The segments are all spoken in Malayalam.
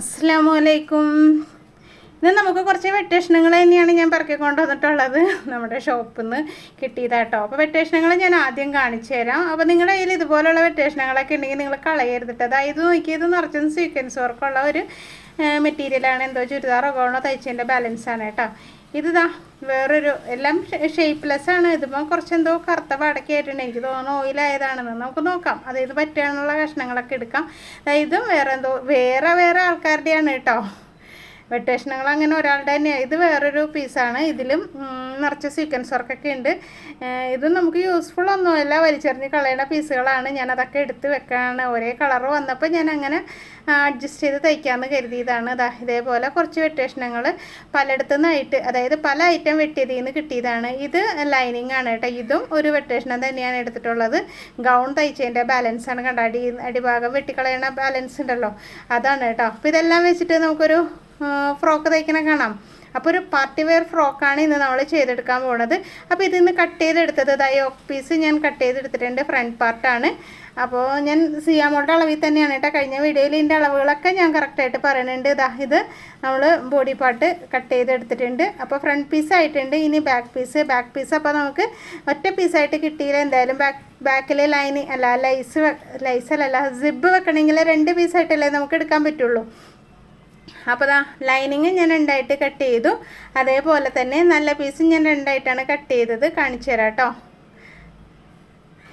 അസ്സാം വലൈക്കും ഇന്ന് നമുക്ക് കുറച്ച് വെട്ടേഷണങ്ങൾ തന്നെയാണ് ഞാൻ പറക്കിക്കൊണ്ട് വന്നിട്ടുള്ളത് നമ്മുടെ ഷോപ്പിൽ നിന്ന് കിട്ടിയതാട്ടോ. അപ്പോൾ വെട്ടേഷണങ്ങൾ ഞാൻ ആദ്യം കാണിച്ചു തരാം. അപ്പോൾ നിങ്ങളുടെ കയ്യിൽ ഇതുപോലുള്ള വെട്ടേഷണങ്ങളൊക്കെ ഉണ്ടെങ്കിൽ നിങ്ങൾ കളയരുതിട്ട്. അതായത് നോക്കിയത് നിറച്ചും സീക്വൻസ് വർക്കുള്ള ഒരു മെറ്റീരിയലാണ് എന്തോ ചുരിദാറോ ഗോണോ തയ്ച്ചതിന്റെ ബാലൻസാണ് കേട്ടോ. ഇതാ വേറൊരു എല്ലാം ഷേപ്പ്ലെസ് ആണ്. ഇതിപ്പോൾ കുറച്ച് എന്തോ കറുത്ത പാടൊക്കെ ആയിട്ടുണ്ട്. എനിക്ക് തോന്നുന്നു ഓയിലായതാണെന്ന് നമുക്ക് നോക്കാം. അതായത് പറ്റാനുള്ള കഷ്ണങ്ങളൊക്കെ എടുക്കാം. ഇതും വേറെ എന്തോ വേറെ വേറെ ആൾക്കാരുടെയാണ് കേട്ടോ. വെട്ടേഷണങ്ങൾ അങ്ങനെ ഒരാളുടെ തന്നെ. ഇത് വേറൊരു പീസാണ്. ഇതിലും നിറച്ച സീക്വൻസ് വർക്കൊക്കെ ഉണ്ട്. ഇത് നമുക്ക് യൂസ്ഫുൾ ഒന്നുമല്ല. വലിച്ചെറിഞ്ഞ് കളയുന്ന പീസുകളാണ്. ഞാൻ അതൊക്കെ എടുത്ത് വെക്കാണ്. ഒരേ കളർ വന്നപ്പോൾ ഞാൻ അങ്ങനെ അഡ്ജസ്റ്റ് ചെയ്ത് തയ്ക്കാമെന്ന് കരുതിയതാണ്. അതാ ഇതേപോലെ കുറച്ച് വെട്ടേഷനങ്ങൾ പലയിടത്തു നിന്നായിട്ട് അതായത് പല ഐറ്റം വെട്ടിയതിൽ നിന്ന് കിട്ടിയതാണ്. ഇത് ലൈനിങ് ആണ് കേട്ടോ. ഇതും ഒരു വെട്ടേഷനം തന്നെയാണ് എടുത്തിട്ടുള്ളത്. ഗൗൺ തയ്ച്ചതിന്റെ ബാലൻസ് ആണ്. അടി അടിഭാഗം വെട്ടിക്കളയണ ബാലൻസ് ഉണ്ടല്ലോ. അതാണ് കേട്ടോ. അപ്പോൾ ഇതെല്ലാം വെച്ചിട്ട് നമുക്കൊരു ഫ്രോക്ക് തയ്ക്കണ കാണാം. അപ്പോൾ ഒരു പാർട്ടി വെയർ ഫ്രോക്കാണ് ഇന്ന് നമ്മൾ ചെയ്തെടുക്കാൻ പോകുന്നത് അപ്പോൾ ഇതിന്ന് കട്ട് ചെയ്തെടുത്തത് ഓക്ക് പീസ് ഞാൻ കട്ട് ചെയ്തെടുത്തിട്ടുണ്ട് ഫ്രണ്ട് പാർട്ടാണ്. അപ്പോൾ ഞാൻ സിയാമോളുടെ അളവിൽ തന്നെയാണ് കേട്ടോ. കഴിഞ്ഞ വീഡിയോയിൽ ഇതിന്റെ അളവുകളൊക്കെ ഞാൻ കറക്റ്റായിട്ട് പറയുന്നുണ്ട് ഇതാ ഇത്. നമ്മൾ ബോഡി പാർട്ട് കട്ട് ചെയ്തെടുത്തിട്ടുണ്ട്. അപ്പോൾ ഫ്രണ്ട് പീസ് ആയിട്ടുണ്ട് ഇനി ബാക്ക് പീസ് ബാക്ക് പീസ് അപ്പോൾ നമുക്ക് ഒറ്റ പീസായിട്ട് കിട്ടിയില്ല. എന്തായാലും ബാക്ക് ബാക്കിൽ ലൈന് അല്ല ലൈസ് ലൈസ് അല്ല വെക്കണമെങ്കിൽ രണ്ട് പീസായിട്ടല്ലേ നമുക്ക് എടുക്കാൻ പറ്റുള്ളൂ. അപ്പോൾ ദാ ലൈനിങ് ഞാൻ രണ്ടായിട്ട് കട്ട് ചെയ്തു. അതേപോലെ തന്നെ നല്ല പീസ് ഞാൻ രണ്ടായിട്ടാണ് കട്ട് ചെയ്തത്. കാണിച്ചു തരാം കേട്ടോ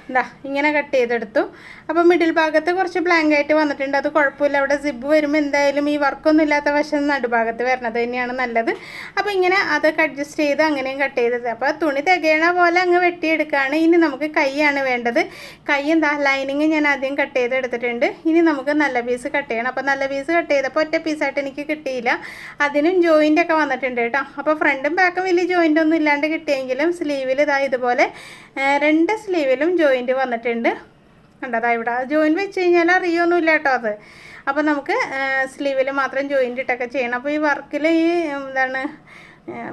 ഇതാ ഇങ്ങനെ കട്ട് ചെയ്തെടുത്തു. അപ്പോൾ മിഡിൽ ഭാഗത്ത് കുറച്ച് ബ്ലാങ്ക് ആയിട്ട് വന്നിട്ടുണ്ട്. അത് കുഴപ്പമില്ല. അവിടെ സിബ് വരുമ്പോൾ എന്തായാലും ഈ വർക്കൊന്നും ഇല്ലാത്ത വശം നടുഭാഗത്ത് വരണത് തന്നെയാണ് നല്ലത്. അപ്പോൾ ഇങ്ങനെ അതൊക്കെ അഡ്ജസ്റ്റ് ചെയ്ത് അങ്ങനെയും കട്ട് ചെയ്തത്. അപ്പോൾ തുണി തികയണ പോലെ അങ്ങ് വെട്ടിയെടുക്കുകയാണ്. ഇനി നമുക്ക് കൈയാണ് വേണ്ടത്. കൈ എന്താ? ലൈനിങ് ഞാൻ ആദ്യം കട്ട് ചെയ്ത് എടുത്തിട്ടുണ്ട്. ഇനി നമുക്ക് നല്ല പീസ് കട്ട് ചെയ്യണം. അപ്പോൾ നല്ല പീസ് കട്ട് ചെയ്തപ്പോൾ ഒറ്റ പീസായിട്ട് എനിക്ക് കിട്ടിയില്ല. അതിനും ജോയിന്റ് ഒക്കെ വന്നിട്ടുണ്ട് കേട്ടോ. അപ്പോൾ ഫ്രണ്ടും ബാക്കും വലിയ ജോയിന്റ് ഒന്നും ഇല്ലാണ്ട് കിട്ടിയെങ്കിലും സ്ലീവിൽ ഇതാ ഇതുപോലെ രണ്ട് സ്ലീവിലും ജോയിന്റ് വന്നിട്ടുണ്ട്. കണ്ടതാ ഇവിടെ. ജോയിൻ വെച്ച് കഴിഞ്ഞാൽ അറിയൊന്നുമില്ല കേട്ടോ അത്. അപ്പോൾ നമുക്ക് സ്ലീവിൽ മാത്രം ജോയിന്റ് ഇട്ടൊക്കെ ചെയ്യണം. അപ്പോൾ ഈ വർക്കിൽ ഈ എന്താണ്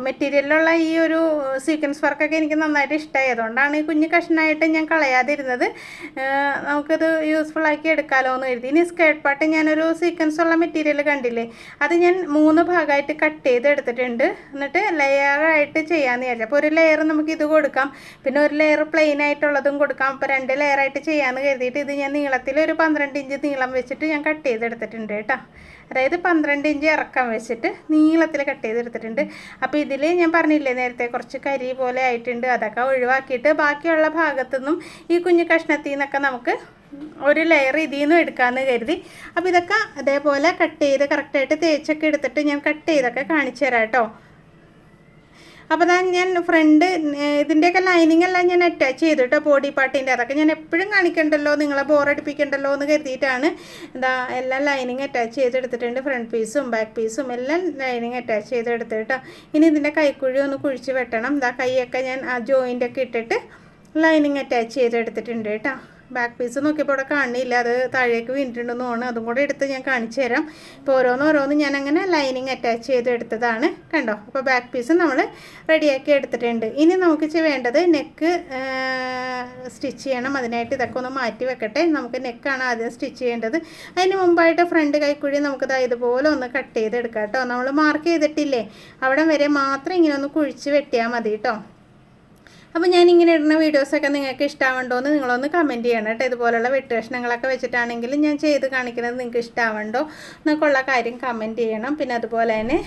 മെറ്റീരിയലിലുള്ള ഈ ഒരു സീക്വൻസ് വർക്കൊക്കെ എനിക്ക് നന്നായിട്ട് ഇഷ്ടമായി അതുകൊണ്ടാണ് ഈ കുഞ്ഞു കഷ്ണമായിട്ട് ഞാൻ കളയാതിരുന്നത്. നമുക്കത് യൂസ്ഫുൾ ആക്കി എടുക്കാമല്ലോ എന്ന് കരുതി. ഇനി സ്കേർട്ട് പാട്ട് ഞാനൊരു സീക്വൻസ് ഉള്ള മെറ്റീരിയൽ കണ്ടില്ലേ? അത് ഞാൻ മൂന്ന് ഭാഗമായിട്ട് കട്ട് ചെയ്ത് എടുത്തിട്ടുണ്ട് എന്നിട്ട് ലെയറായിട്ട് ചെയ്യാമെന്ന് വിചാരിച്ചു. അപ്പോൾ ഒരു ലെയർ നമുക്ക് ഇത് കൊടുക്കാം. പിന്നെ ഒരു ലെയർ പ്ലെയിൻ ആയിട്ടുള്ളതും കൊടുക്കാം. അപ്പോൾ രണ്ട് ലെയറായിട്ട് ചെയ്യാമെന്ന് കരുതിയിട്ട് ഇത് ഞാൻ നീളത്തിൽ ഒരു പന്ത്രണ്ട് ഇഞ്ച് നീളം വെച്ചിട്ട് ഞാൻ കട്ട് ചെയ്തെടുത്തിട്ടുണ്ട് കേട്ടോ. അതായത് പന്ത്രണ്ട് ഇഞ്ച് ഇറക്കം വെച്ചിട്ട് നീളത്തിൽ കട്ട് ചെയ്തെടുത്തിട്ടുണ്ട്. അപ്പോൾ ഇതിൽ ഞാൻ പറഞ്ഞില്ലേ നേരത്തെ കുറച്ച് കരി പോലെ ആയിട്ടുണ്ട്. അതൊക്കെ ഒഴിവാക്കിയിട്ട് ബാക്കിയുള്ള ഭാഗത്തുനിന്നും ഈ കുഞ്ഞു കഷ്ണത്തിൽ നിന്നൊക്കെ നമുക്ക് ഒരു ലെയർ ഇതിൽ നിന്നും എടുക്കാമെന്ന് കരുതി. അപ്പോൾ ഇതൊക്കെ അതേപോലെ കട്ട് ചെയ്ത് കറക്റ്റായിട്ട് തേച്ചൊക്കെ എടുത്തിട്ട് ഞാൻ കട്ട് ചെയ്തൊക്കെ കാണിച്ചു തരാം കേട്ടോ. അപ്പോൾ ഞാൻ ഞാൻ ഫ്രണ്ട് ഇതിന്റെയൊക്കെ ലൈനിങ് എല്ലാം ഞാൻ അറ്റാച്ച് ചെയ്തു കേട്ടോ ബോഡി പാർട്ടിന്റെ അതൊക്കെ ഞാൻ എപ്പോഴും കാണിക്കണ്ടല്ലോ നിങ്ങളെ ബോറടിപ്പിക്കണ്ടല്ലോ എന്ന് കരുതിയിട്ടാണ്. എന്താ എല്ലാം ലൈനിങ് അറ്റാച്ച് ചെയ്തെടുത്തിട്ടുണ്ട്. ഫ്രണ്ട് പീസും ബാക്ക് പീസും എല്ലാം ലൈനിങ് അറ്റാച്ച് ചെയ്തെടുത്ത് കേട്ടോ ഇനി ഇതിന്റെ കൈക്കുഴി ഒന്ന് കുഴിച്ച് വെട്ടണം. ഇതാ കൈയൊക്കെ ഞാൻ ആ ജോയിന്റൊക്കെ ഇട്ടിട്ട് ലൈനിങ് അറ്റാച്ച് ചെയ്തെടുത്തിട്ടുണ്ട് കേട്ടോ. ബാക്ക് പീസ് നോക്കിയപ്പോൾ ഇവിടെ കാണില്ല. അത് താഴേക്ക് വീണിട്ടുണ്ടെന്ന് തോന്നുന്നു. അതും കൂടെ എടുത്ത് ഞാൻ കാണിച്ചു തരാം. ഇപ്പോൾ ഓരോന്ന് ഓരോന്ന് ഞാൻ അങ്ങനെ ലൈനിങ് അറ്റാച്ച് ചെയ്ത് എടുത്തതാണ്. കണ്ടോ? അപ്പോൾ ബാക്ക് പീസ് നമ്മൾ റെഡിയാക്കി എടുത്തിട്ടുണ്ട്. ഇനി നമുക്ക് വേണ്ടത് നെക്ക് സ്റ്റിച്ച് ചെയ്യണം. അതിനായിട്ട് ഇതൊക്കെ ഒന്ന് മാറ്റി വെക്കട്ടെ. നമുക്ക് നെക്കാണ് ആദ്യം സ്റ്റിച്ച് ചെയ്യേണ്ടത്. അതിന് മുമ്പായിട്ട് ഫ്രണ്ട് കൈക്കുഴി നമുക്കത് ഇതുപോലെ ഒന്ന് കട്ട് ചെയ്തെടുക്കാം കേട്ടോ. നമ്മൾ മാർക്ക് ചെയ്തിട്ടില്ലേ? അവിടെ വരെ മാത്രം ഇങ്ങനെ ഒന്ന് കുഴിച്ച് വെട്ടിയാൽ മതി കേട്ടോ. അപ്പോൾ ഞാൻ ഇങ്ങനെ ഇടുന്ന വീഡിയോസൊക്കെ നിങ്ങൾക്ക് ഇഷ്ടമാവണ്ടോ എന്ന് നിങ്ങളൊന്ന് കമന്റ് ചെയ്യണം കേട്ടോ. ഇതുപോലുള്ള വെട്ടുകഷ്ണങ്ങളൊക്കെ വെച്ചിട്ടാണെങ്കിലും ഞാൻ ചെയ്ത് കാണിക്കുന്നത് നിങ്ങൾക്ക് ഇഷ്ടമാവണ്ടോ എന്നൊക്കെയുള്ള കാര്യം കമന്റ് ചെയ്യണം. പിന്നെ അതുപോലെ തന്നെ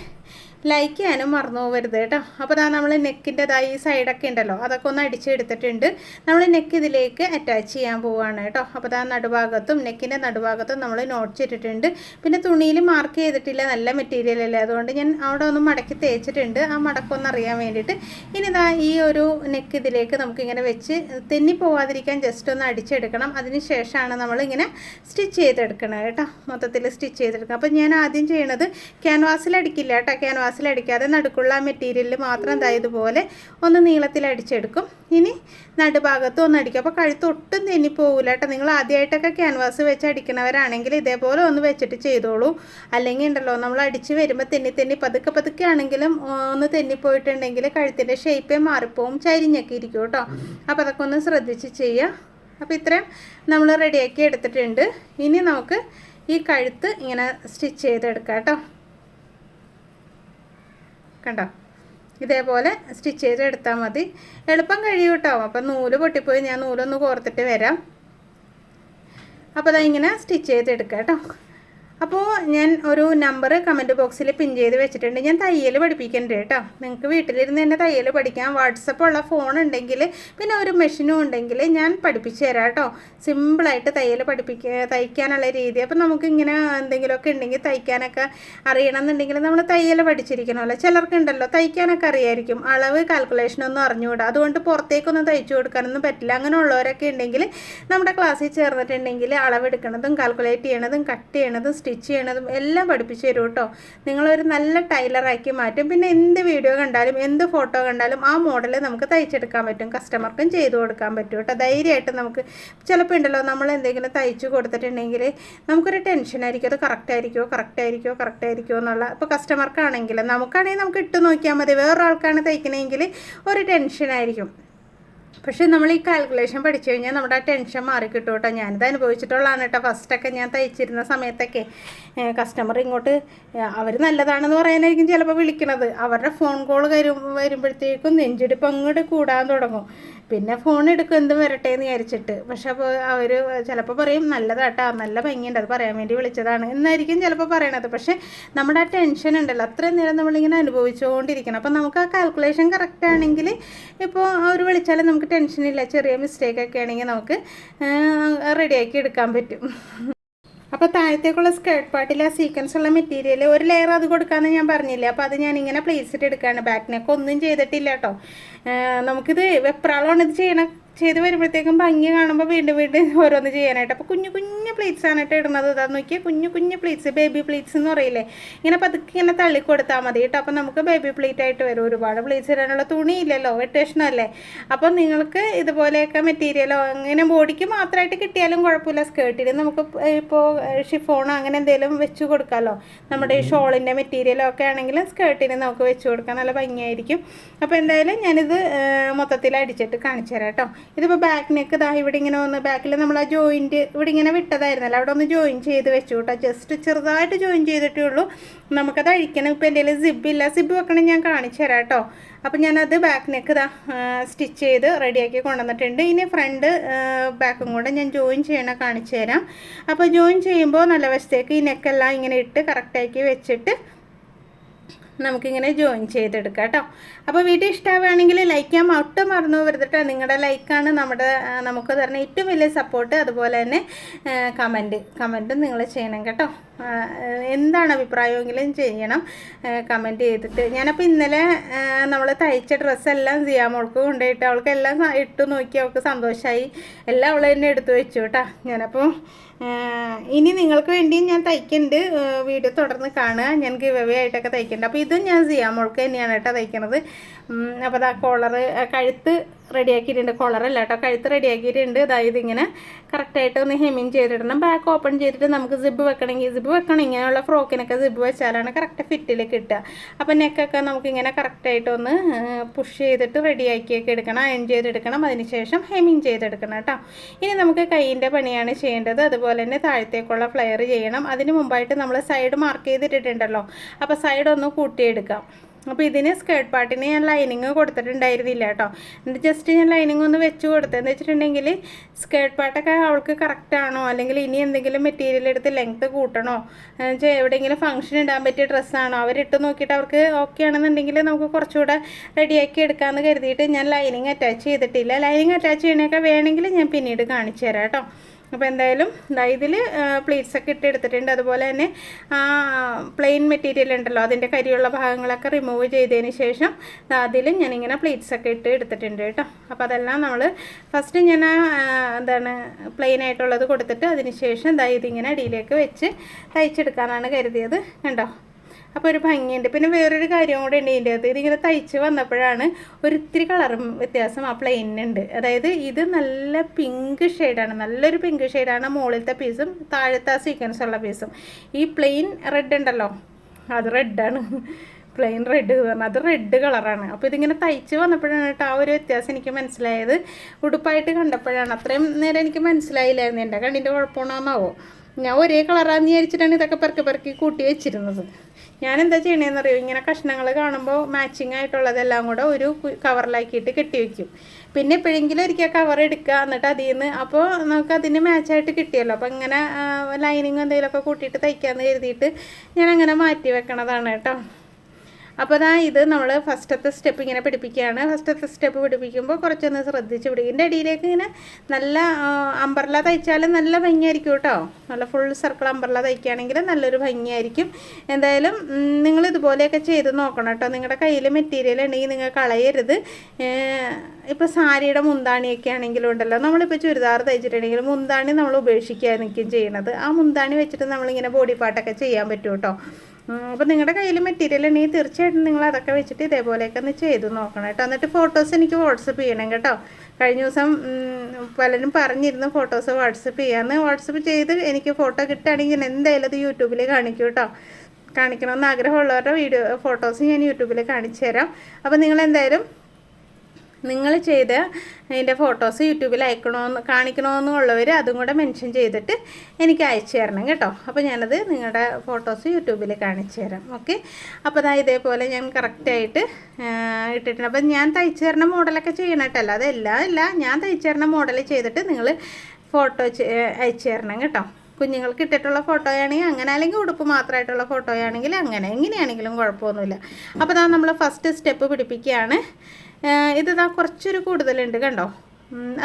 ലൈക്ക് ചെയ്യാനും മറന്നു പോകരുത് കേട്ടോ. അപ്പോൾ അതാ നമ്മൾ നെക്കിന്റെതായി ഈ സൈഡൊക്കെ ഉണ്ടല്ലോ അതൊക്കെ ഒന്ന് അടിച്ചെടുത്തിട്ടുണ്ട്. നമ്മൾ നെക്ക് ഇതിലേക്ക് അറ്റാച്ച് ചെയ്യാൻ പോവുകയാണ് കേട്ടോ. അപ്പോൾ അതാ നടുഭാഗത്തും നെക്കിന്റെ നടുഭാഗത്തും നമ്മൾ നോട്ട് ചെയ്തിട്ടുണ്ട് പിന്നെ തുണിയിൽ മാർക്ക് ചെയ്തിട്ടില്ല നല്ല മെറ്റീരിയൽ അല്ലേ? അതുകൊണ്ട് ഞാൻ അവിടെ ഒന്ന് മടക്കി തേച്ചിട്ടുണ്ട്. ആ മടക്കൊന്ന് അറിയാൻ വേണ്ടിയിട്ട്. ഇനി ഇതാ ഈ ഒരു നെക്ക് ഇതിലേക്ക് നമുക്കിങ്ങനെ വെച്ച് തെന്നി പോവാതിരിക്കാൻ ജസ്റ്റ് ഒന്ന് അടിച്ചെടുക്കണം. അതിന് ശേഷമാണ് നമ്മളിങ്ങനെ സ്റ്റിച്ച് ചെയ്തെടുക്കണം കേട്ടോ. മൊത്തത്തിൽ സ്റ്റിച്ച് ചെയ്തെടുക്കണം. അപ്പോൾ ഞാൻ ആദ്യം ചെയ്യണത് ക്യാൻവാസിൽ അടിക്കില്ല കേട്ടോ. ക്യാൻവാസിൽ അടിക്കാതെ നടുക്കുള്ള മെറ്റീരിയലിൽ മാത്രം എന്താ ഇതുപോലെ ഒന്ന് നീളത്തിൽ അടിച്ചെടുക്കും ഇനി നടുഭാഗത്തും ഒന്ന് അടിക്കും. അപ്പോൾ കഴുത്ത് ഒട്ടും തെന്നി പോകില്ല കേട്ടോ. നിങ്ങൾ ആദ്യമായിട്ടൊക്കെ ക്യാൻവാസ് വെച്ച് അടിക്കണവരാണെങ്കിൽ ഇതേപോലെ ഒന്ന് വെച്ചിട്ട് ചെയ്തോളൂ. അല്ലെങ്കിൽ ഉണ്ടല്ലോ നമ്മൾ അടിച്ച് വരുമ്പോൾ തെന്നി തെന്നി പതുക്കെ പതുക്കെ ആണെങ്കിലും ഒന്ന് തെന്നിപ്പോയിട്ടുണ്ടെങ്കിൽ കഴുത്തിന്റെ ഷേപ്പേ മാറിപ്പോവും ചരിഞ്ഞൊക്കെ ഇരിക്കും കേട്ടോ. അപ്പോൾ അതൊക്കെ ഒന്ന് ശ്രദ്ധിച്ച് ചെയ്യുക അപ്പോൾ ഇത്രയും നമ്മൾ റെഡിയാക്കി എടുത്തിട്ടുണ്ട്. ഇനി നമുക്ക് ഈ കഴുത്ത് ഇങ്ങനെ സ്റ്റിച്ച് ചെയ്തെടുക്കാം കേട്ടോ. കണ്ടോ? ഇതേപോലെ സ്റ്റിച്ച് ചെയ്ത് എടുത്താൽ മതി. എളുപ്പം കഴിയും കേട്ടോ അപ്പം നൂൽ പൊട്ടിപ്പോയി. ഞാൻ നൂലൊന്ന് കോർത്തിട്ട് വരാം. അപ്പോൾ അതിങ്ങനെ സ്റ്റിച്ച് ചെയ്തെടുക്കാം കേട്ടോ. അപ്പോൾ ഞാൻ ഒരു നമ്പർ കമന്റ് ബോക്സിൽ പിൻ ചെയ്ത് വെച്ചിട്ടുണ്ട്. ഞാൻ തയ്യൽ പഠിപ്പിക്കുന്നുണ്ട് കേട്ടോ. നിങ്ങൾക്ക് വീട്ടിലിരുന്ന് തന്നെ തയ്യൽ പഠിക്കാം. വാട്സപ്പ് ഉള്ള ഫോൺ ഉണ്ടെങ്കിൽ പിന്നെ ഒരു മെഷീനും ഉണ്ടെങ്കിൽ ഞാൻ പഠിപ്പിച്ചു തരാം കേട്ടോ. സിമ്പിളായിട്ട് തയ്യൽ പഠിപ്പിക്ക തയ്ക്കാനുള്ള രീതി. അപ്പോൾ നമുക്ക് ഇങ്ങനെ എന്തെങ്കിലുമൊക്കെ ഉണ്ടെങ്കിൽ തയ്ക്കാനൊക്കെ അറിയണം എന്നുണ്ടെങ്കിൽ നമ്മൾ തയ്യൽ പഠിച്ചിരിക്കണമല്ലോ. ചിലർക്കുണ്ടല്ലോ തയ്ക്കാനൊക്കെ അറിയായിരിക്കും. അളവ് കാൽക്കുലേഷനൊന്നും അറിഞ്ഞുകൂടാ. അതുകൊണ്ട് പുറത്തേക്കൊന്നും തയ്ച്ചു കൊടുക്കാനൊന്നും പറ്റില്ല. അങ്ങനെയുള്ളവരൊക്കെ ഉണ്ടെങ്കിൽ നമ്മുടെ ക്ലാസ്സിൽ ചേർന്നിട്ടുണ്ടെങ്കിൽ അളവെടുക്കണതും കാൽക്കുലേറ്റ് ചെയ്യണതും കട്ട് ചെയ്യണതും ചെയ്യണതും എല്ലാം പഠിപ്പിച്ചു തരും കേട്ടോ. നിങ്ങളൊരു നല്ല ടൈലറാക്കി മാറ്റും. പിന്നെ എന്ത് വീഡിയോ കണ്ടാലും എന്ത് ഫോട്ടോ കണ്ടാലും ആ മോഡൽ നമുക്ക് തയ്ച്ചെടുക്കാൻ പറ്റും. കസ്റ്റമർക്കും ചെയ്തു കൊടുക്കാൻ പറ്റും കേട്ടോ. ധൈര്യമായിട്ട് നമുക്ക് ചിലപ്പോൾ ഉണ്ടല്ലോ നമ്മൾ എന്തെങ്കിലും തയ്ച്ചു കൊടുത്തിട്ടുണ്ടെങ്കിൽ നമുക്കൊരു ടെൻഷനായിരിക്കും അത് കറക്റ്റ് ആയിരിക്കുമോ കറക്റ്റ് ആയിരിക്കുമോ കറക്റ്റ് ആയിരിക്കുമോ എന്നുള്ള ഇപ്പോൾ കസ്റ്റമർക്കാണെങ്കിൽ നമുക്കാണെങ്കിൽ നമുക്ക് ഇട്ട് നോക്കിയാൽ മതി. വേറൊരാൾക്കാണ് തയ്ക്കണമെങ്കിൽ ഒരു ടെൻഷനായിരിക്കും പക്ഷേ നമ്മൾ ഈ കാൽക്കുലേഷൻ പഠിച്ചു കഴിഞ്ഞാൽ നമ്മുടെ ആ ടെൻഷൻ മാറി കിട്ടും കേട്ടോ ഞാനിത് അനുഭവിച്ചിട്ടുള്ളതാണ് കേട്ടോ. ഫസ്റ്റൊക്കെ ഞാൻ തയ്ച്ചിരുന്ന സമയത്തൊക്കെ കസ്റ്റമർ ഇങ്ങോട്ട് അവർ നല്ലതാണെന്ന് പറയാനായിരിക്കും ചിലപ്പോൾ വിളിക്കണത്. അവരുടെ ഫോൺ കോൾ വരും വരുമ്പോഴത്തേക്കും നെഞ്ചിടിപ്പ് അങ്ങോട്ട് കൂടാൻ തുടങ്ങും. പിന്നെ ഫോൺ എടുക്കും എന്തും വരട്ടെ എന്ന് വിചാരിച്ചിട്ട്. പക്ഷെ അപ്പോൾ അവർ ചിലപ്പോൾ പറയും നല്ലതാട്ടാ നല്ല ഭംഗിയുണ്ട് അത് പറയാൻ വേണ്ടി വിളിച്ചതാണ്. എന്നായിരിക്കും ചിലപ്പോൾ പറയണത്. പക്ഷേ നമ്മുടെ ആ ടെൻഷൻ ഉണ്ടല്ലോ അത്രയും നേരം നമ്മളിങ്ങനെ അനുഭവിച്ചുകൊണ്ടിരിക്കണം അപ്പോൾ നമുക്ക് ആ കാൽക്കുലേഷൻ കറക്റ്റ് ആണെങ്കിൽ ഇപ്പോൾ അവർ വിളിച്ചാലും നമുക്ക് ടെൻഷനില്ല ചെറിയ മിസ്റ്റേക്കൊക്കെ ആണെങ്കിൽ നമുക്ക് റെഡിയാക്കി എടുക്കാൻ പറ്റും. അപ്പോൾ താഴത്തേക്കുള്ള സ്കേർട്ട് പാർട്ടിൽ ആ സീക്വൻസ് ഉള്ള മെറ്റീരിയൽ ഒരു ലെയർ അത് കൊടുക്കാമെന്ന് ഞാൻ പറഞ്ഞില്ലേ? അപ്പോൾ അത് ഞാൻ ഇങ്ങനെ പ്ലേസിട്ട് എടുക്കുകയാണ് ബാക്ക് നെക്ക് ഒന്നും ചെയ്തിട്ടില്ല കേട്ടോ നമുക്കിത് വെപ്രാളമാണ് ഇത് ചെയ്യണം? ചെയ്ത് വരുമ്പോഴത്തേക്കും ഭംഗി കാണുമ്പോൾ വീണ്ടും വീണ്ടും ഓരോന്ന് ചെയ്യാനായിട്ട്. അപ്പോൾ കുഞ്ഞു കുഞ്ഞു പ്ലേറ്റ്സ് ആണ് കേട്ടോ ഇടുന്നത്. ഇതാ നോക്കിയാൽ കുഞ്ഞു കുഞ്ഞു പ്ലേറ്റ്സ് ബേബി പ്ലേറ്റ്സ് എന്ന് പറയില്ലേ? ഇങ്ങനെ പതുക്കെ ഇങ്ങനെ തള്ളി കൊടുത്താൽ മതി കേട്ടോ. അപ്പോൾ നമുക്ക് ബേബി പ്ലേറ്റ് ആയിട്ട് വരും. ഒരുപാട് പ്ലേറ്റ്സ് ഇടാനുള്ള തുണി ഇല്ലല്ലോ വെട്ടേഷനല്ലേ അപ്പോൾ നിങ്ങൾക്ക് ഇതുപോലെയൊക്കെ മെറ്റീരിയലോ അങ്ങനെ ബോഡിക്ക് മാത്രമായിട്ട് കിട്ടിയാലും കുഴപ്പമില്ല. സ്കേർട്ടിൽ നമുക്ക് ഇപ്പോൾ ഷിഫോണോ അങ്ങനെ എന്തെങ്കിലും വെച്ച് കൊടുക്കാമല്ലോ നമ്മുടെ ഈ ഷോളിന്റെ മെറ്റീരിയലോ ഒക്കെ ആണെങ്കിൽ സ്കേർട്ടിന് നമുക്ക് വെച്ച് കൊടുക്കാൻ നല്ല ഭംഗിയായിരിക്കും. അപ്പോൾ എന്തായാലും ഞാനിത് മൊത്തത്തിൽ അടിച്ചിട്ട് കാണിച്ചു തരാം കേട്ടോ. ഇതിപ്പോൾ ബാക്ക് ഇതാ ഇവിടെ ഇങ്ങനെ ഒന്ന് ബാക്കിൽ നമ്മൾ ആ ജോയിന്റ് ഇവിടെ ഇങ്ങനെ വിട്ടതായിരുന്നല്ലോ. അവിടെ ഒന്ന് ജോയിൻ ചെയ്ത് വെച്ചു കേട്ടോ ജസ്റ്റ് ചെറുതായിട്ട് ജോയിൻ ചെയ്തിട്ടേ ഉള്ളൂ. നമുക്കത് അഴിക്കണം. ഇപ്പോൾ എന്റെ സിബ് ഇല്ല. സിബ് വെക്കണം ഞാൻ കാണിച്ചു തരാം കേട്ടോ അപ്പം ഞാനത് ബാക്ക് ഇതാ സ്റ്റിച്ച് ചെയ്ത് റെഡിയാക്കി കൊണ്ടുവന്നിട്ടുണ്ട്. ഇനി ഫ്രണ്ട് ബാക്കും കൂടെ ഞാൻ ജോയിൻ ചെയ്യണ കാണിച്ചു തരാം. അപ്പോൾ ജോയിൻ ചെയ്യുമ്പോൾ നല്ല വശത്തേക്ക് ഈ നെക്കെല്ലാം ഇങ്ങനെ ഇട്ട് കറക്റ്റാക്കി വെച്ചിട്ട് നമുക്കിങ്ങനെ ജോയിൻ ചെയ്തെടുക്കാം കേട്ടോ അപ്പോൾ വീഡിയോ ഇഷ്ടമാവുകയാണെങ്കിൽ ലൈക്ക് ചെയ്യാൻ ഒട്ടും മറന്നു വരുത്തിട്ട് നിങ്ങളുടെ ലൈക്കാണ് നമ്മുടെ നമുക്ക് തരുന്ന ഏറ്റവും വലിയ സപ്പോർട്ട് അതുപോലെ തന്നെ കമന്റ് കമന്റും നിങ്ങൾ ചെയ്യണം കേട്ടോ. എന്താണ് അഭിപ്രായമെങ്കിലും ചെയ്യണം. കമന്റ് ചെയ്തിട്ട്. ഞാനപ്പോൾ ഇന്നലെ നമ്മൾ തയ്ച്ച ഡ്രസ്സെല്ലാം സിയാമോൾക്ക് കൊണ്ടുപോയിട്ട് അവൾക്ക് എല്ലാം ഇട്ട് നോക്കി അവൾക്ക് സന്തോഷമായി എല്ലാം അവൾ തന്നെ എടുത്തു വെച്ചു കേട്ടോ ഞാനപ്പോൾ ഇനി നിങ്ങൾക്ക് വേണ്ടിയും ഞാൻ തയ്ക്കുന്നുണ്ട് വീഡിയോ തുടർന്ന് കാണുക. ഞാൻ ഗിവ് അവേ ആയിട്ടൊക്കെ തയ്ക്കുന്നുണ്ട് അപ്പോൾ ഇതും ഞാൻ സിയാമോൾക്ക് തന്നെയാണ് കേട്ടോ തയ്ക്കണത്. അപ്പോൾ ആ കോളർ കഴുത്ത് റെഡിയാക്കിയിട്ടുണ്ട്. കൊളറല്ല കേട്ടോ. കഴുത്ത് റെഡിയാക്കിയിട്ടുണ്ട്. അതായത് ഇങ്ങനെ കറക്റ്റായിട്ട് ഒന്ന് ഹെമിങ് ചെയ്തിടണം. ബാക്ക് ഓപ്പൺ ചെയ്തിട്ട് നമുക്ക് സിബ് വെക്കണമെങ്കിൽ സിബ് വെക്കണം. ഇങ്ങനെയുള്ള ഫ്രോക്കിനൊക്കെ സിബ് വെച്ചാലാണ് കറക്റ്റ് ഫിറ്റിൽ കിട്ടുക. അപ്പോൾ നെക്കൊക്കെ നമുക്കിങ്ങനെ കറക്റ്റായിട്ട് ഒന്ന് പുഷ് ചെയ്തിട്ട് റെഡിയാക്കിയൊക്കെ എടുക്കണം. അയൺ ചെയ്തെടുക്കണം. അതിനുശേഷം ഹെമിങ് ചെയ്തെടുക്കണം കേട്ടോ. ഇനി നമുക്ക് കൈയിന്റെ പണിയാണ് ചെയ്യേണ്ടത്. അതുപോലെ തന്നെ താഴത്തേക്കുള്ള ഫ്ലെയർ ചെയ്യണം. അതിന് മുമ്പായിട്ട് നമ്മൾ സൈഡ് മാർക്ക് ചെയ്തിട്ടുണ്ടല്ലോ അപ്പോൾ സൈഡ് ഒന്ന് കൂട്ടിയെടുക്കാം. അപ്പോൾ ഇതിന് സ്കേർട്ട് പാർട്ടിന് ഞാൻ ലൈനിങ് കൊടുത്തിട്ടുണ്ടായിരുന്നില്ല കേട്ടോ എന്നിട്ട് ജസ്റ്റ് ഞാൻ ലൈനിങ് ഒന്ന് വെച്ച് കൊടുത്തതെന്ന് വെച്ചിട്ടുണ്ടെങ്കിൽ സ്കേർട്ട് പാർട്ടൊക്കെ അവൾക്ക് കറക്റ്റ് ആണോ? അല്ലെങ്കിൽ ഇനി എന്തെങ്കിലും മെറ്റീരിയൽ എടുത്ത് ലെങ്ത്ത് കൂട്ടണോ? എവിടെയെങ്കിലും ഫംഗ്ഷൻ ഇടാൻ പറ്റിയ ഡ്രസ്സാണോ അവരിട്ട് നോക്കിയിട്ട് അവർക്ക് ഓക്കെ ആണെന്നുണ്ടെങ്കിൽ നമുക്ക് കുറച്ചുകൂടെ റെഡിയാക്കി എടുക്കാമെന്ന് കരുതിയിട്ട് ഞാൻ ലൈനിങ് അറ്റാച്ച് ചെയ്തിട്ടില്ല. ലൈനിങ് അറ്റാച്ച് ചെയ്യണേക്കെ വേണമെങ്കിൽ ഞാൻ പിന്നീട് കാണിച്ചു തരാം കേട്ടോ അപ്പോൾ എന്തായാലും ഇതിൽ പ്ലീറ്റ്സ് ഒക്കെ ഇട്ട് എടുത്തിട്ടുണ്ട് അതുപോലെ തന്നെ ആ പ്ലെയിൻ മെറ്റീരിയൽ ഉണ്ടല്ലോ അതിന്റെ കരിയുള്ള ഭാഗങ്ങളൊക്കെ റിമൂവ് ചെയ്തതിന് ശേഷം അതിൽ ഞാനിങ്ങനെ പ്ലീറ്റ്സ് ഒക്കെ ഇട്ട് എടുത്തിട്ടുണ്ട് കേട്ടോ. അപ്പോൾ അതെല്ലാം നമ്മൾ ഫസ്റ്റ് ഞാൻ എന്താണ് പ്ലെയിൻ ആയിട്ടുള്ളത് കൊടുത്തിട്ട് അതിന് ശേഷം ഇതാ ഇതിങ്ങനെ അടിയിലേക്ക് വെച്ച് തയ്ച്ചെടുക്കാനാണ് കരുതിയത്. കണ്ടോ? അപ്പോൾ ഒരു ഭംഗിയുണ്ട്. പിന്നെ വേറൊരു കാര്യം കൂടെ ഉണ്ട് ഇതിന്റെ അകത്ത്. ഇതിങ്ങനെ തയ്ച്ച് വന്നപ്പോഴാണ് ഒരിത്തിരി കളറും വ്യത്യാസം ആ പ്ലെയിനുണ്ട് അതായത് ഇത് നല്ല പിങ്ക് ഷെയ്ഡാണ്. നല്ലൊരു പിങ്ക് ഷെയ്ഡാണ് മുകളിലത്തെ പീസും താഴത്തെ സീക്വൻസ് ഉള്ള പീസും ഈ പ്ലെയിൻ റെഡ് ഉണ്ടല്ലോ? അത് റെഡാണ് പ്ലെയിൻ റെഡ് എന്ന് പറഞ്ഞാൽ അത് റെഡ് കളറാണ് അപ്പോൾ ഇതിങ്ങനെ തയ്ച്ച് വന്നപ്പോഴാണ് കേട്ടോ ആ ഒരു വ്യത്യാസം എനിക്ക് മനസ്സിലായത്. ഉടുപ്പായിട്ട് കണ്ടപ്പോഴാണ്. അത്രയും നേരം എനിക്ക് മനസ്സിലായില്ലായിരുന്നു. എന്റെ കണ്ണിന്റെ കുഴപ്പമാണോന്നാവോ? ഞാൻ ഒരേ കളറാന്ന് വിചാരിച്ചിട്ടാണ് ഇതൊക്കെ പെറുക്കി പെറുക്കി കൂട്ടി വെച്ചിരുന്നത്. ഞാൻ എന്താ ചെയ്യണേന്ന് അറിയോ ഇങ്ങനെ കഷ്ണങ്ങൾ കാണുമ്പോൾ മാച്ചിങ് ആയിട്ടുള്ളതെല്ലാം കൂടെ ഒരു കവറിലാക്കിയിട്ട് കെട്ടി വെക്കും. പിന്നെ എപ്പോഴെങ്കിലും ഒരിക്കൽ കവർ എടുക്കുക എന്നിട്ട് അതിൽ നിന്ന് അപ്പോൾ നമുക്ക് അതിന് മാച്ചായിട്ട് കിട്ടിയല്ലോ. അപ്പോൾ ഇങ്ങനെ ലൈനിങ് എന്തെങ്കിലുമൊക്കെ കൂട്ടിയിട്ട് തയ്ക്കാമെന്ന് കരുതിയിട്ട് ഞാൻ അങ്ങനെ മാറ്റി വെക്കണതാണ് കേട്ടോ. അപ്പോൾ അതാ ഇത് നമ്മൾ ഫസ്റ്റത്തെ സ്റ്റെപ്പ് ഇങ്ങനെ പിടിപ്പിക്കുകയാണ്. ഫസ്റ്റത്തെ സ്റ്റെപ്പ് പിടിപ്പിക്കുമ്പോൾ കുറച്ചൊന്ന് ശ്രദ്ധിച്ച് പിടിക്കും ഇതിന്റെ അടിയിലേക്ക് ഇങ്ങനെ നല്ല അമ്പർല തയ്ച്ചാൽ നല്ല ഭംഗിയായിരിക്കും കേട്ടോ. നല്ല ഫുൾ സർക്കിൾ അമ്പർല തയ്ക്കുകയാണെങ്കിൽ നല്ലൊരു ഭംഗിയായിരിക്കും. എന്തായാലും നിങ്ങൾ ഇതുപോലെയൊക്കെ ചെയ്ത് നോക്കണം കേട്ടോ. നിങ്ങളുടെ കയ്യിൽ മെറ്റീരിയൽ ഉണ്ടെങ്കിൽ നിങ്ങൾ കളയരുത്. ഇപ്പോൾ സാരിയുടെ മുന്താണിയൊക്കെ ആണെങ്കിലും ഉണ്ടല്ലോ. നമ്മളിപ്പോൾ ചുരിദാർ തയ്ച്ചിട്ടുണ്ടെങ്കിൽ മുന്താണി നമ്മൾ ഉപേക്ഷിക്കുക നിൽക്കുകയും ചെയ്യണത് ആ മുന്താണി വെച്ചിട്ട് നമ്മളിങ്ങനെ ബോഡി പാട്ടൊക്കെ ചെയ്യാൻ പറ്റും കേട്ടോ. അപ്പോൾ നിങ്ങളുടെ കയ്യിൽ മെറ്റീരിയൽ ഉണ്ടെങ്കിൽ തീർച്ചയായിട്ടും നിങ്ങൾ അതൊക്കെ വെച്ചിട്ട് ഇതേപോലെയൊക്കെ ഒന്ന് ചെയ്ത് നോക്കണം കേട്ടോ. എന്നിട്ട് ഫോട്ടോസ് എനിക്ക് വാട്സപ്പ് ചെയ്യണം കേട്ടോ. കഴിഞ്ഞ ദിവസം പലരും പറഞ്ഞിരുന്നു ഫോട്ടോസ് വാട്സപ്പ് ചെയ്യാമെന്ന് വാട്സപ്പ് ചെയ്ത് എനിക്ക് ഫോട്ടോ കിട്ടുകയാണെങ്കിൽ ഞാൻ എന്തായാലും അത് യൂട്യൂബിൽ കാണിക്കും കേട്ടോ. കാണിക്കണമെന്ന് ആഗ്രഹമുള്ളവരുടെ വീഡിയോ ഫോട്ടോസ് ഞാൻ യൂട്യൂബിൽ കാണിച്ചു തരാം അപ്പോൾ നിങ്ങൾ എന്തായാലും നിങ്ങൾ ചെയ്ത അതിന്റെ ഫോട്ടോസ് യൂട്യൂബിൽ അയക്കണമെന്ന് കാണിക്കണമെന്നുള്ളവർ അതും കൂടെ മെൻഷൻ ചെയ്തിട്ട് എനിക്ക് അയച്ചു തരണം കേട്ടോ. അപ്പോൾ ഞാനത് നിങ്ങളുടെ ഫോട്ടോസ് യൂട്യൂബിൽ കാണിച്ചു തരാം. ഓക്കെ? അപ്പോൾ അതാ ഇതേപോലെ ഞാൻ കറക്റ്റായിട്ട് ഇട്ടിട്ടുണ്ട്. അപ്പം ഞാൻ തയ്ച്ചു തരണ മോഡലൊക്കെ ചെയ്യണം അതെല്ലാം ഇല്ല ഞാൻ തയ്ച്ചു തരണ മോഡൽ ചെയ്തിട്ട് നിങ്ങൾ ഫോട്ടോ അയച്ചു തരണം കേട്ടോ. കുഞ്ഞുങ്ങൾക്ക് ഇട്ടിട്ടുള്ള ഫോട്ടോയാണെങ്കിൽ അങ്ങനെ അല്ലെങ്കിൽ ഉടുപ്പ് മാത്രമായിട്ടുള്ള ഫോട്ടോയാണെങ്കിൽ അങ്ങനെ. എങ്ങനെയാണെങ്കിലും കുഴപ്പമൊന്നുമില്ല. അപ്പോൾ അതാ നമ്മൾ ഫസ്റ്റ് സ്റ്റെപ്പ് പിടിപ്പിക്കുകയാണ്. ഇത് കുറച്ചൊരു കൂടുതലുണ്ട് കണ്ടോ?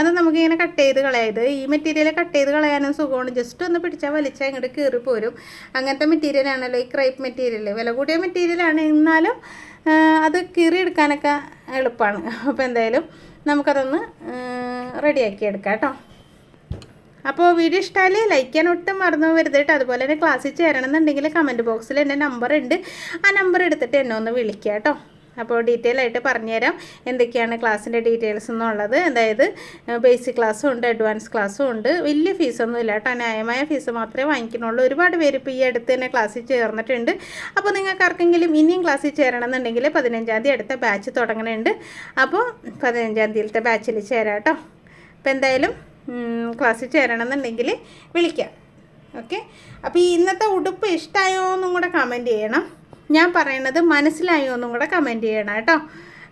അത് നമുക്കിങ്ങനെ കട്ട് ചെയ്ത് കളയത് ഈ മെറ്റീരിയൽ കട്ട് ചെയ്ത് കളയാനും സുഖമാണ്. ജസ്റ്റ് ഒന്ന് പിടിച്ചാൽ വലിച്ചാൽ ഇങ്ങോട്ട് കീറി പോരും. അങ്ങനത്തെ മെറ്റീരിയലാണല്ലോ ഈ ക്രൈപ്പ് മെറ്റീരിയൽ വില കൂടിയ മെറ്റീരിയലാണ് എന്നാലും അത് കീറി എടുക്കാനൊക്കെ എളുപ്പമാണ് അപ്പോൾ എന്തായാലും നമുക്കതൊന്ന് റെഡിയാക്കി എടുക്കാം കേട്ടോ. അപ്പോൾ വീഡിയോ ഇഷ്ടമായാൽ ലൈക്ക് ചെയ്യാൻ ഒട്ടും മറന്നു വരുത് കേട്ടോ. അതുപോലെ തന്നെ ക്ലാസ്സിൽ ചേരണം എന്നുണ്ടെങ്കിൽ കമന്റ് ബോക്സിൽ എന്റെ നമ്പർ ഉണ്ട്. ആ നമ്പർ എടുത്തിട്ട് എന്നെ ഒന്ന് വിളിക്കുക കേട്ടോ. അപ്പോൾ ഡീറ്റെയിൽ ആയിട്ട് പറഞ്ഞുതരാം. എന്തൊക്കെയാണ് ക്ലാസ്സിന്റെ ഡീറ്റെയിൽസ് എന്നുള്ളത്. അതായത് ബേസിക് ക്ലാസ്സും ഉണ്ട് അഡ്വാൻസ് ക്ലാസ്സും ഉണ്ട്. വലിയ ഫീസൊന്നും ഇല്ല കേട്ടോ. ന്യായമായ ഫീസ് മാത്രമേ വാങ്ങിക്കുന്നുള്ളൂ. ഒരുപാട് പേര് ഇപ്പോൾ ഈ അടുത്ത് തന്നെ ക്ലാസ്സിൽ ചേർന്നിട്ടുണ്ട്. അപ്പോൾ നിങ്ങൾക്ക് ആർക്കെങ്കിലും ഇനിയും ക്ലാസ്സിൽ ചേരണം എന്നുണ്ടെങ്കിൽ പതിനഞ്ചാം തീയതി അടുത്ത ബാച്ച് തുടങ്ങുന്നുണ്ട് അപ്പോൾ പതിനഞ്ചാം തീയതിയിലത്തെ ബാച്ചിൽ ചേരാം കേട്ടോ. അപ്പോൾ എന്തായാലും ക്ലാസ്സിൽ ചേരണം എന്നുണ്ടെങ്കിൽ വിളിക്കാം. ഓക്കെ? അപ്പോൾ ഈ ഇന്നത്തെ ഉടുപ്പ് ഇഷ്ടമായോ എന്നും കൂടെ കമന്റ് ചെയ്യണം. ഞാൻ പറയണത് മനസ്സിലായോ എന്നും കൂടെ കമന്റ് ചെയ്യണം കേട്ടോ.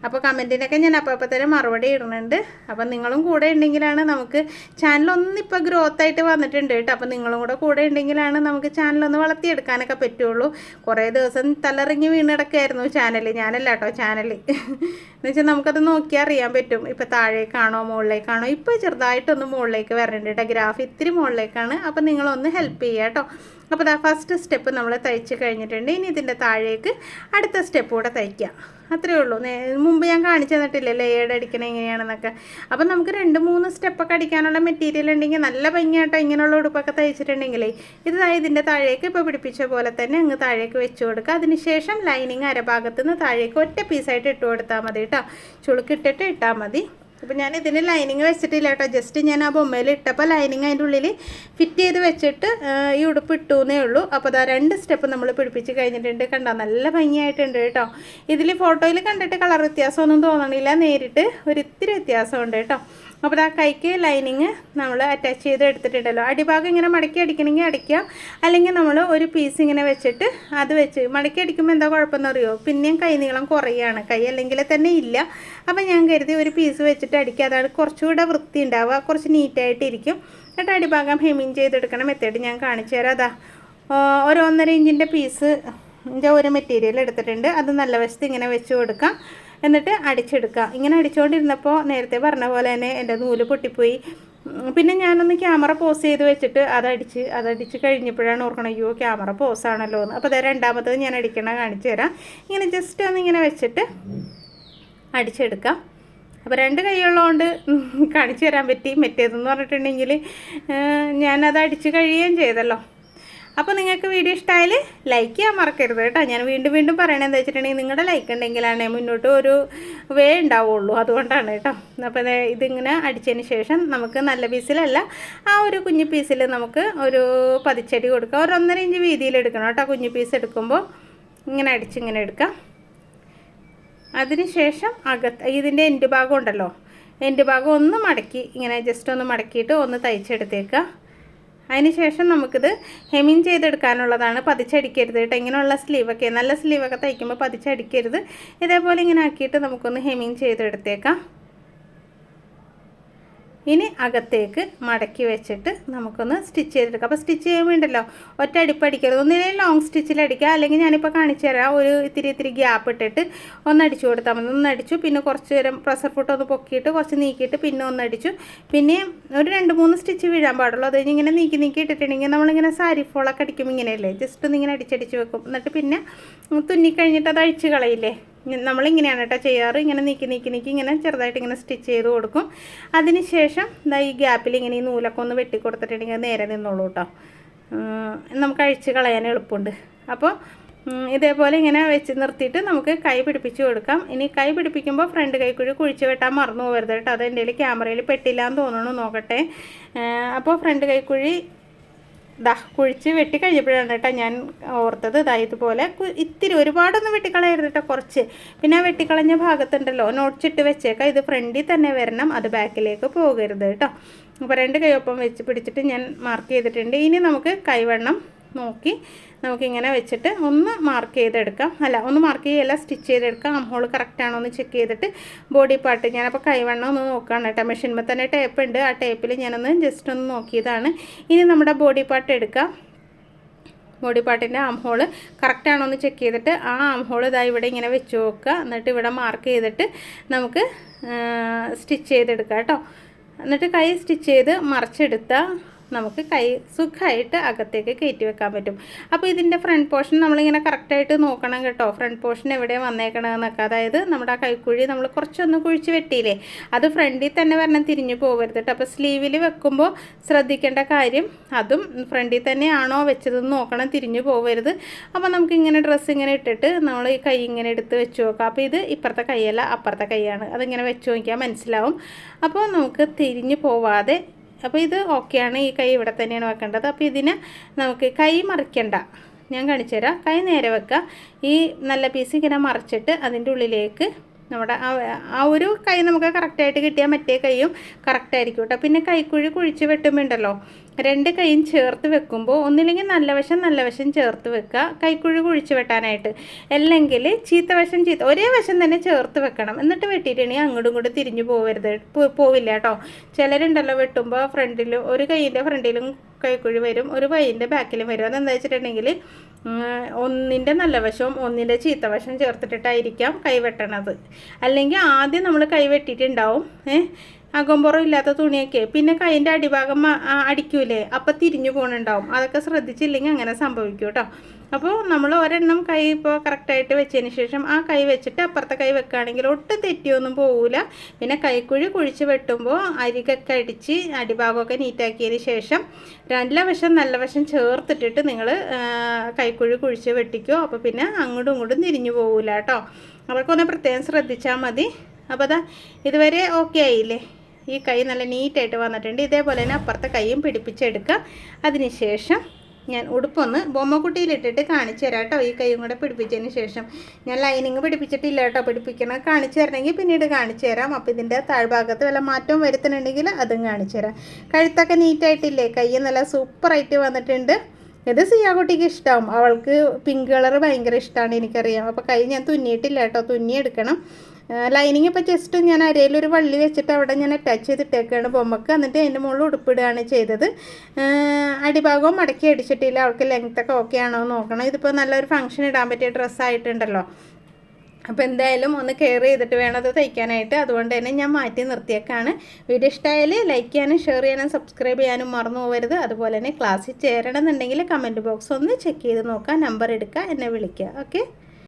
അപ്പോൾ കമന്റിനൊക്കെ ഞാൻ അപ്പോൾ അപ്പോൾ തന്നെ മറുപടി ഇടുന്നുണ്ട്. അപ്പോൾ നിങ്ങളും കൂടെ ഉണ്ടെങ്കിലാണ് നമുക്ക് ചാനലൊന്നിപ്പോൾ ഗ്രോത്ത് ആയിട്ട് വന്നിട്ടുണ്ട് കേട്ടോ. അപ്പോൾ നിങ്ങളും കൂടെ കൂടെ ഉണ്ടെങ്കിലാണ് നമുക്ക് ചാനലൊന്ന് വളർത്തിയെടുക്കാനൊക്കെ പറ്റുള്ളൂ. കുറേ ദിവസം തലറിഞ്ഞ് വീണിടക്കായിരുന്നു ചാനൽ ഞാനല്ല കേട്ടോ ചാനൽ എന്ന് വെച്ചാൽ നമുക്കത് നോക്കിയാൽ അറിയാൻ പറ്റും. ഇപ്പോൾ താഴേക്കാണോ മുകളിലേക്കാണോ? ഇപ്പോൾ ചെറുതായിട്ടൊന്ന് മുകളിലേക്ക് വരണുണ്ട് കേട്ടോ. ഗ്രാഫ് ഇത്തിരി മുകളിലേക്കാണ്. അപ്പോൾ നിങ്ങളൊന്ന് ഹെൽപ്പ് ചെയ്യുക കേട്ടോ. അപ്പോൾ ദാ ഫസ്റ്റ് സ്റ്റെപ്പ് നമ്മൾ തയ്ച്ച് കഴിഞ്ഞിട്ടുണ്ട്. ഇനി ഇതിന്റെ താഴേക്ക് അടുത്ത സ്റ്റെപ്പ് കൂടെ തയ്ക്കുക അത്രയേ ഉള്ളൂ. മുമ്പ് ഞാൻ കാണിച്ചു തന്നിട്ടില്ലേ? ലെയേഡ് അടിക്കണം എങ്ങനെയാണെന്നൊക്കെ. അപ്പം നമുക്ക് രണ്ട് മൂന്ന് സ്റ്റെപ്പൊക്കെ അടിക്കാനുള്ള മെറ്റീരിയൽ ഉണ്ടെങ്കിൽ നല്ല ഭംഗിയായിട്ടോ ഇങ്ങനെയുള്ള ഉടുപ്പൊക്കെ തയ്ച്ചിട്ടുണ്ടെങ്കിലേ. ഇത് ഇതിന്റെ താഴേക്ക് ഇപ്പോൾ പിടിപ്പിച്ച പോലെ തന്നെ അങ്ങ് താഴേക്ക് വെച്ച് കൊടുക്കുക. അതിനുശേഷം ലൈനിങ് അരഭാഗത്ത് നിന്ന് താഴേക്ക് ഒറ്റ പീസായിട്ട് ഇട്ട് കൊടുത്താൽ മതി കേട്ടോ. ചുളുക്കിട്ടിട്ട് ഇട്ടാൽ മതി. അപ്പോൾ ഞാൻ ഇതിന് ലൈനിങ് വെച്ചിട്ടില്ല കേട്ടോ. ജസ്റ്റ് ഞാൻ ആ ബൊമ്മയിൽ ഇട്ടപ്പോൾ ലൈനിങ് അതിന്റെ ഉള്ളിൽ ഫിറ്റ് ചെയ്ത് വെച്ചിട്ട് ഈ ഉടുപ്പ് ഇട്ടു എന്നേ ഉള്ളൂ. അപ്പോൾ അതാ രണ്ട് സ്റ്റെപ്പ് നമ്മൾ പിടിപ്പിച്ച് കഴിഞ്ഞിട്ടുണ്ട്. കണ്ടോ നല്ല ഭംഗിയായിട്ടുണ്ട് കേട്ടോ. ഇതിൽ ഫോട്ടോയിൽ കണ്ടിട്ട് കളർ വ്യത്യാസമൊന്നും തോന്നണില്ല. നേരിട്ട് ഒരിത്തിരി വ്യത്യാസമുണ്ട് കേട്ടോ. അപ്പോൾ ആ കൈക്ക് ലൈനിങ് നമ്മൾ അറ്റാച്ച് ചെയ്ത് എടുത്തിട്ടുണ്ടല്ലോ അടിഭാഗം ഇങ്ങനെ മടക്കി അടിക്കണമെങ്കിൽ അടിക്കാം. അല്ലെങ്കിൽ നമ്മൾ ഒരു പീസ് ഇങ്ങനെ വെച്ചിട്ട് അത് വെച്ച് മടക്കി അടിക്കുമ്പോൾ എന്താ കുഴപ്പമെന്ന് അറിയോ? പിന്നെയും കൈ നീളം കുറയാണ്. കൈ അല്ലെങ്കിൽ തന്നെ ഇല്ല. അപ്പോൾ ഞാൻ കരുതി ഒരു പീസ് വെച്ചിട്ട് അടിക്കുക അതാണ് കുറച്ചുകൂടെ വൃത്തി ഉണ്ടാവുക. കുറച്ച് നീറ്റായിട്ടിരിക്കും എന്നിട്ട് അടിഭാഗം ഹെമിങ് ചെയ്തെടുക്കണ മെത്തേഡ് ഞാൻ കാണിച്ചു തരാം. അതാ ഒരു ഒന്നര ഇഞ്ചിന്റെ പീസ് ഒരു മെറ്റീരിയൽ എടുത്തിട്ടുണ്ട്. അത് നല്ല വശത്ത് ഇങ്ങനെ വെച്ച് കൊടുക്കാം. എന്നിട്ട് അടിച്ചെടുക്കുക. ഇങ്ങനെ അടിച്ചുകൊണ്ടിരുന്നപ്പോൾ നേരത്തെ പറഞ്ഞ പോലെ തന്നെ എന്റെ നൂൽ പൊട്ടിപ്പോയി. പിന്നെ ഞാനൊന്ന് ക്യാമറ പോസ് ചെയ്ത് വെച്ചിട്ട് അതടിച്ച് അതടിച്ച് കഴിഞ്ഞപ്പോഴാണ് ഓർക്കണം അയ്യോ ക്യാമറ പോസാണല്ലോ എന്ന്. അപ്പോൾ അത് രണ്ടാമത്തത് ഞാൻ അടിക്കണ കാണിച്ചു തരാം. ഇങ്ങനെ ജസ്റ്റ് ഒന്ന് ഇങ്ങനെ വെച്ചിട്ട് അടിച്ചെടുക്കാം. അപ്പോൾ രണ്ട് കൈയുള്ളതുകൊണ്ട് കാണിച്ചു തരാൻ പറ്റി. മറ്റേതെന്ന് പറഞ്ഞിട്ടുണ്ടെങ്കിൽ ഞാനത് അടിച്ച് കഴിയുകയും ചെയ്തല്ലോ. അപ്പോൾ നിങ്ങൾക്ക് വീഡിയോ ഇഷ്ടമായാൽ ലൈക്ക് ചെയ്യാൻ മറക്കരുത് കേട്ടോ. ഞാൻ വീണ്ടും വീണ്ടും പറയണതെന്ന് വെച്ചിട്ടുണ്ടെങ്കിൽ നിങ്ങളുടെ ലൈക്ക് ഉണ്ടെങ്കിലാണ് മുന്നോട്ട് ഒരു വേ ഉണ്ടാവുള്ളൂ. അതുകൊണ്ടാണ് കേട്ടോ. അപ്പോൾ ഇതിങ്ങനെ അടിച്ചതിന് ശേഷം നമുക്ക് നല്ല പീസിലല്ല ആ ഒരു കുഞ്ഞു പീസിൽ നമുക്ക് ഒരു പതിച്ചടി കൊടുക്കാം. ഒരു ഒന്നര ഇഞ്ച് വീതിയിൽ എടുക്കണം കേട്ടോ. കുഞ്ഞു പീസ് എടുക്കുമ്പോൾ ഇങ്ങനെ അടിച്ചിങ്ങനെ എടുക്കാം. അതിനുശേഷം അകത്ത് ഇതിന്റെ എൻഡ് ഭാഗം ഉണ്ടല്ലോ. എന്റെ ഭാഗം ഒന്ന് മടക്കി ഇങ്ങനെ ജസ്റ്റ് ഒന്ന് മടക്കിയിട്ട് ഒന്ന് തയ്ച്ചെടുത്തേക്കുക അതിന് ശേഷം നമുക്കിത് ഹെമിങ് ചെയ്തെടുക്കാനുള്ളതാണ്. പതിച്ചടിക്കരുത് കേട്ടോ. ഇങ്ങനെയുള്ള സ്ലീവൊക്കെ നല്ല സ്ലീവൊക്കെ തയ്ക്കുമ്പോൾ പതിച്ചടിക്കരുത്. ഇതേപോലെ ഇങ്ങനെ ആക്കിയിട്ട് നമുക്കൊന്ന് ഹെമിങ് ചെയ്തെടുത്തേക്കാം. ഇനി അകത്തേക്ക് മടക്കി വെച്ചിട്ട് നമുക്കൊന്ന് സ്റ്റിച്ച് ചെയ്തെടുക്കാം. അപ്പോൾ സ്റ്റിച്ച് ചെയ്യാൻ വേണ്ടല്ലോ ഒറ്റ അടിപ്പടിക്കരുത് ഒന്നിനെ ലോങ് സ്റ്റിച്ചിൽ അടിക്കുക അല്ലെങ്കിൽ ഞാനിപ്പോൾ കാണിച്ചു തരാം. ഒരു ഇത്തിരി ഇത്തിരി ഗ്യാപ്പ് ഇട്ടിട്ട് ഒന്ന് അടിച്ചു കൊടുത്താൽ മതി. ഒന്ന് അടിച്ചു പിന്നെ കുറച്ച് നേരം പ്രഷർ ഫുട്ട് ഒന്ന് പൊക്കിയിട്ട് കുറച്ച് നീക്കിയിട്ട് പിന്നെ ഒന്ന് അടിച്ചു. പിന്നെ ഒരു രണ്ട് മൂന്ന് സ്റ്റിച്ച് വീഴാൻ പാടുള്ളൂ. അത് ഇങ്ങനെ നീക്കി നീക്കി ഇട്ടിട്ടുണ്ടെങ്കിൽ നമ്മളിങ്ങനെ സാരി ഫോളൊക്കെ അടിക്കും ഇങ്ങനെയല്ലേ? ജസ്റ്റ് ഒന്ന് ഇങ്ങനെ അടിച്ചടിച്ച് വെക്കും. എന്നിട്ട് പിന്നെ തുന്നി കഴിഞ്ഞിട്ട് അത് അഴിച്ച് കളയില്ലേ? നമ്മളിങ്ങനെയാണ് കേട്ടോ ചെയ്യാറ്. ഇങ്ങനെ നീക്കി നീക്കി നീക്കി ഇങ്ങനെ ചെറുതായിട്ട് ഇങ്ങനെ സ്റ്റിച്ച് ചെയ്ത് കൊടുക്കും. അതിന് ശേഷം ഇതാ ഈ ഗ്യാപ്പിൽ ഇങ്ങനെ ഈ നൂലൊക്കെ ഒന്ന് വെട്ടി കൊടുത്തിട്ടുണ്ടെങ്കിൽ നേരെ നിന്നോളൂ കേട്ടോ. നമുക്ക് അഴിച്ച് കളയാൻ എളുപ്പമുണ്ട്. അപ്പോൾ ഇതേപോലെ ഇങ്ങനെ വെച്ച് നിർത്തിയിട്ട് നമുക്ക് കൈ പിടിപ്പിച്ച് കൊടുക്കാം. ഇനി കൈ പിടിപ്പിക്കുമ്പോൾ ഫ്രണ്ട് കൈക്കുഴി കുഴിച്ച് വെട്ടാൻ മറന്നു പോകരുത് കേട്ടോ. അത് എന്റെ ക്യാമറയിൽ പെട്ടില്ല എന്ന് തോന്നുന്നു നോക്കട്ടെ. അപ്പോൾ ഫ്രണ്ട് കൈക്കുഴി ദാ കുഴിച്ച് വെട്ടിക്കഴിഞ്ഞപ്പോഴാണ് കേട്ടോ ഞാൻ ഓർത്തത്. ഇതാ ഇതുപോലെ ഇത്തിരി ഒരുപാടൊന്നും വെട്ടിക്കളയരുത് കേട്ടോ കുറച്ച്. പിന്നെ ആ വെട്ടിക്കളഞ്ഞ ഭാഗത്തുണ്ടല്ലോ നോട്ട്സിട്ട് വെച്ചേക്കാം. ഇത് ഫ്രണ്ടിൽ തന്നെ വരണം അത് ബാക്കിലേക്ക് പോകരുത് കേട്ടോ അപ്പോൾ രണ്ട് കൈയൊപ്പം വെച്ച് പിടിച്ചിട്ട് ഞാൻ മാർക്ക് ചെയ്തിട്ടുണ്ട്. ഇനി നമുക്ക് കൈവണ്ണം നോക്കി നമുക്കിങ്ങനെ വെച്ചിട്ട് ഒന്ന് മാർക്ക് ചെയ്തെടുക്കാം. അല്ല ഒന്ന് മാർക്ക് ചെയ്യല്ല സ്റ്റിച്ച് ചെയ്തെടുക്കാം. അംഹോൾ കറക്റ്റാണോ എന്ന് ചെക്ക് ചെയ്തിട്ട് ബോഡി പാർട്ട് ഞാനപ്പോൾ കൈവണ്ണം ഒന്ന് നോക്കുകയാണ് കേട്ടോ. മെഷീൻമേൽ തന്നെ ടേപ്പ് ഉണ്ട്. ആ ടേപ്പിൽ ഞാനൊന്ന് ജസ്റ്റ് ഒന്ന് നോക്കിയതാണ്. ഇനി നമ്മുടെ ബോഡി പാർട്ട് എടുക്കാം. ബോഡി പാർട്ടിന്റെ ആം ഹോൾ കറക്റ്റാണോ എന്ന് ചെക്ക് ചെയ്തിട്ട് ആ ആം ഹോൾ ഇതാ ഇവിടെ ഇങ്ങനെ വെച്ച് നോക്കുക. എന്നിട്ട് ഇവിടെ മാർക്ക് ചെയ്തിട്ട് നമുക്ക് സ്റ്റിച്ച് ചെയ്തെടുക്കാം കേട്ടോ. എന്നിട്ട് കൈ സ്റ്റിച്ച് ചെയ്ത് മറിച്ചെടുത്താൽ നമുക്ക് കൈ സുഖമായിട്ട് അകത്തേക്ക് കയറ്റി വെക്കാൻ പറ്റും. അപ്പോൾ ഇതിന്റെ ഫ്രണ്ട് പോർഷൻ നമ്മളിങ്ങനെ കറക്റ്റായിട്ട് നോക്കണം കേട്ടോ. ഫ്രണ്ട് പോർഷൻ എവിടെ വന്നേക്കണമെന്നൊക്കെ അതായത് നമ്മുടെ ആ കൈക്കുഴി നമ്മൾ കുറച്ചൊന്ന് കുഴിച്ച് വെട്ടിയില്ലേ? അത് ഫ്രണ്ടിൽ തന്നെ വരണം തിരിഞ്ഞു പോകരുത് കേട്ടോ. അപ്പോൾ സ്ലീവിൽ വെക്കുമ്പോൾ ശ്രദ്ധിക്കേണ്ട കാര്യം അതും ഫ്രണ്ടിൽ തന്നെയാണോ വെച്ചതെന്ന് നോക്കണം തിരിഞ്ഞു പോകരുത്. അപ്പോൾ നമുക്കിങ്ങനെ ഡ്രസ്സ് ഇങ്ങനെ ഇട്ടിട്ട് നമ്മൾ ഈ കൈ ഇങ്ങനെ എടുത്ത് വെച്ച് നോക്കാം. അപ്പോൾ ഇത് ഇപ്പുറത്തെ കൈയല്ല അപ്പുറത്തെ കൈയാണ്. അതിങ്ങനെ വെച്ച് നോക്കിയാൽ മനസ്സിലാവും. അപ്പോൾ നമുക്ക് തിരിഞ്ഞു പോവാതെ അപ്പോൾ ഇത് ഓക്കെയാണ്. ഈ കൈ ഇവിടെ തന്നെയാണ് വെക്കേണ്ടത്. അപ്പോൾ ഇതിനെ നമുക്ക് കൈ മറിക്കണ്ട. ഞാൻ കാണിച്ചു തരാം. കൈ നേരെ വെക്കുക ഈ നല്ല പീസ് ഇങ്ങനെ മറിച്ചിട്ട് അതിന്റെ ഉള്ളിലേക്ക് നമ്മുടെ ആ ഒരു കൈ നമുക്ക് കറക്റ്റായിട്ട് കിട്ടിയാൽ മറ്റേ കൈയും കറക്റ്റായിരിക്കും കേട്ടോ. പിന്നെ കൈക്കുഴി കുഴിച്ച് വെട്ടുമ്പോണ്ടല്ലോ രണ്ട് കൈയും ചേർത്ത് വെക്കുമ്പോൾ ഒന്നില്ലെങ്കിൽ നല്ല വശം നല്ല വശം ചേർത്ത് വെക്കുക. കൈക്കുഴി കുഴിച്ച് വെട്ടാനായിട്ട്. അല്ലെങ്കിൽ ചീത്ത വശം ചീത്ത ഒരേ വശം തന്നെ ചേർത്ത് വെക്കണം. എന്നിട്ട് വെട്ടിയിട്ടുണ്ടെങ്കിൽ അങ്ങോട്ടും ഇങ്ങോട്ടും തിരിഞ്ഞു പോകരുത് പോവില്ല കേട്ടോ. ചിലരുണ്ടല്ലോ വെട്ടുമ്പോൾ ഫ്രണ്ടിലും ഒരു കൈയിന്റെ ഫ്രണ്ടിലും കൈക്കുഴി വരും ഒരു കൈയിന്റെ ബാക്കിലും വരും. അതെന്താ വെച്ചിട്ടുണ്ടെങ്കിൽ ഒന്നിന്റെ നല്ല വശവും ഒന്നിന്റെ ചീത്ത വശം ചേർത്തിട്ടിട്ടായിരിക്കാം കൈ വെട്ടണത്. അല്ലെങ്കിൽ ആദ്യം നമ്മൾ കൈ വെട്ടിയിട്ടുണ്ടാവും. ഏഹ് അകമ്പുറം ഇല്ലാത്ത തുണിയൊക്കെ. പിന്നെ കൈന്റെ അടിഭാഗം അടിക്കൂലേ? അപ്പം തിരിഞ്ഞു പോകണുണ്ടാവും അതൊക്കെ ശ്രദ്ധിച്ചില്ലെങ്കിൽ അങ്ങനെ സംഭവിക്കും കേട്ടോ അപ്പോൾ നമ്മൾ ഒരെണ്ണം കൈ ഇപ്പോൾ കറക്റ്റായിട്ട് വെച്ചതിന് ശേഷം ആ കൈ വെച്ചിട്ട് അപ്പുറത്തെ കൈ വെക്കുകയാണെങ്കിൽ ഒട്ടും തെറ്റിയൊന്നും പോവില്ല പിന്നെ കൈക്കുഴി കുഴിച്ച് വെട്ടുമ്പോൾ അരികൊക്കെ അടിച്ച് അടിഭാഗമൊക്കെ നീറ്റാക്കിയതിന് ശേഷം നല്ല വശം നല്ല വശം ചേർത്തിട്ടിട്ട് നിങ്ങൾ കൈക്കുഴി കുഴിച്ച് വെട്ടിക്കോ. അപ്പോൾ പിന്നെ അങ്ങോട്ടും ഇങ്ങോട്ടും തിരിഞ്ഞു പോകില്ല കേട്ടോ അവർക്കൊന്ന് പ്രത്യേകം ശ്രദ്ധിച്ചാൽ മതി. അപ്പോൾ അതാ ഇതുവരെ ഓക്കെ ആയില്ലേ? ഈ കൈ നല്ല നീറ്റായിട്ട് വന്നിട്ടുണ്ട്. ഇതേപോലെ തന്നെ അപ്പുറത്തെ കൈയും പിടിപ്പിച്ചെടുക്കുക അതിനുശേഷം ഞാൻ ഉടുപ്പൊന്ന് ബൊമ്മക്കുട്ടിയിലിട്ടിട്ട് കാണിച്ചു തരാം കേട്ടോ. ഈ കൈയും കൂടെ പിടിപ്പിച്ചതിന് ശേഷം ഞാൻ ലൈനിങ് പിടിപ്പിച്ചിട്ടില്ല കേട്ടോ. പിടിപ്പിക്കണം കാണിച്ചു തരണമെങ്കിൽ പിന്നീട് കാണിച്ചു തരാം. അപ്പോൾ ഇതിന്റെ താഴ്ഭാഗത്ത് വല്ല മാറ്റവും വരുത്തുന്നുണ്ടെങ്കിൽ അതും കാണിച്ചു തരാം. കഴുത്തൊക്കെ നീറ്റായിട്ടില്ലേ? കൈ നല്ല സൂപ്പറായിട്ട് വന്നിട്ടുണ്ട്. ഇത് സിയാകുട്ടിക്ക് ഇഷ്ടമാവും അവൾക്ക് പിങ്ക് കളർ ഭയങ്കര ഇഷ്ടമാണ് എനിക്കറിയാം. അപ്പോൾ കൈ ഞാൻ തുന്നിയിട്ടില്ല കേട്ടോ. തുന്നിയെടുക്കണം. ലൈനിങ് ഇപ്പോൾ ജസ്റ്റ് ഞാൻ അരയിലൊരു വള്ളി വെച്ചിട്ട് അവിടെ ഞാൻ അറ്റാച്ച് ചെയ്തിട്ടേക്കാണ്. ബൊമ്മക്ക് എന്നിട്ട് അതിന്റെ മുകളിൽ ഉടുപ്പിടുകയാണ് ചെയ്തത്. അടിഭാഗവും മടക്കി അടിച്ചിട്ടില്ല. അവൾക്ക് ലെങ്ത്തൊക്കെ ഓക്കെ ആണോ എന്ന് നോക്കണം. ഇതിപ്പോൾ നല്ലൊരു ഫംഗ്ഷൻ ഇടാൻ പറ്റിയ ഡ്രസ്സായിട്ടുണ്ടല്ലോ അപ്പോൾ എന്തായാലും ഒന്ന് കെയർ ചെയ്തിട്ട് വേണം അത് തയ്ക്കാനായിട്ട്. അതുകൊണ്ട് തന്നെ ഞാൻ മാറ്റി നിർത്തിയേക്കാണ്. വീഡിയോ ഇഷ്ടമായാൽ ലൈക്ക് ചെയ്യാനും ഷെയർ ചെയ്യാനും സബ്സ്ക്രൈബ് ചെയ്യാനും മറന്നു പോകരുത്. അതുപോലെ തന്നെ ക്ലാസ്സിൽ ചേരണമെന്നുണ്ടെങ്കിൽ കമന്റ് ബോക്സ് ഒന്ന് ചെക്ക് ചെയ്ത് നോക്കാം നമ്പർ എടുക്കുക. എന്നെ വിളിക്കുക. ഓക്കെ